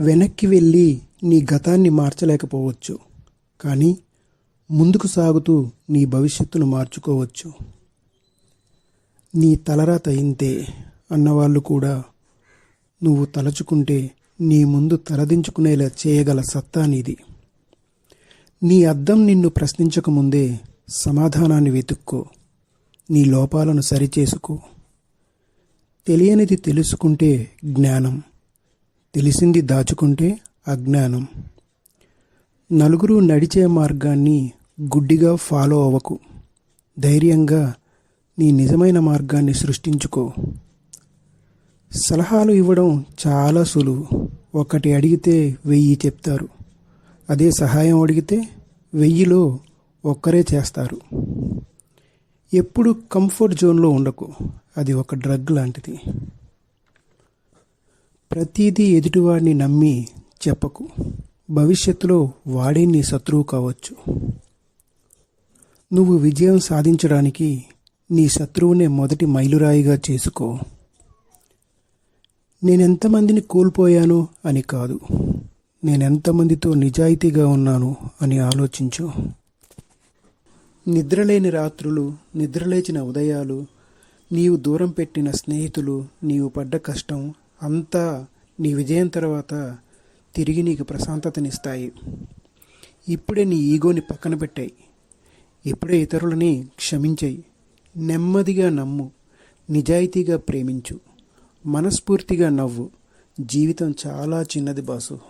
వెనక్కి వెళ్ళి నీ గతాన్ని మార్చలేకపోవచ్చు కానీ ముందుకు సాగుతూ నీ భవిష్యత్తును మార్చుకోవచ్చు. నీ తలరాత ఇంతే అన్నవాళ్ళు కూడా నువ్వు తలచుకుంటే నీ ముందు తలదించుకునేలా చేయగల సత్తా నీది. నీ అద్దం నిన్ను ప్రశ్నించకముందే సమాధానాన్ని వెతుక్కో నీ లోపాలను సరిచేసుకో. తెలియనిది తెలుసుకుంటే జ్ఞానం తెలిసింది దాచుకుంటే అజ్ఞానం. నలుగురు నడిచే మార్గాన్ని గుడ్డిగా ఫాలో అవ్వకు. ధైర్యంగా నీ నిజమైన మార్గాన్ని సృష్టించుకో. సలహాలు ఇవ్వడం చాలా సులువు. ఒకటి అడిగితే వెయ్యి చెప్తారు. అదే సహాయం అడిగితే వెయ్యిలో ఒక్కరే చేస్తారు. ఎప్పుడు కంఫర్ట్ జోన్లో ఉండకు. అది ఒక డ్రగ్ లాంటిది. ప్రతిదీ ఎదుటివాడిని నమ్మి చెప్పకు. భవిష్యత్తులో వాడే నీ శత్రువు కావచ్చు. నువ్వు విజయం సాధించడానికి నీ శత్రువునే మొదటి మైలురాయిగా చేసుకో. నేనెంతమందిని కోల్పోయాను అని కాదు. నేనెంతమందితో నిజాయితీగా ఉన్నాను అని ఆలోచించు. నిద్రలేని రాత్రులు నిద్రలేచిన ఉదయాలు నీవు దూరం పెట్టిన స్నేహితులు నీవు పడ్డ కష్టం అంతా నీ విజయం తర్వాత తిరిగి నీకు ప్రశాంతతనిస్తాయి. ఇప్పుడే నీ ఈగోని పక్కన పెట్టాయి. ఇప్పుడే ఇతరులని క్షమించాయి. నెమ్మదిగా నమ్ము నిజాయితీగా ప్రేమించు మనస్ఫూర్తిగా నవ్వు. జీవితం చాలా చిన్నది బాసు.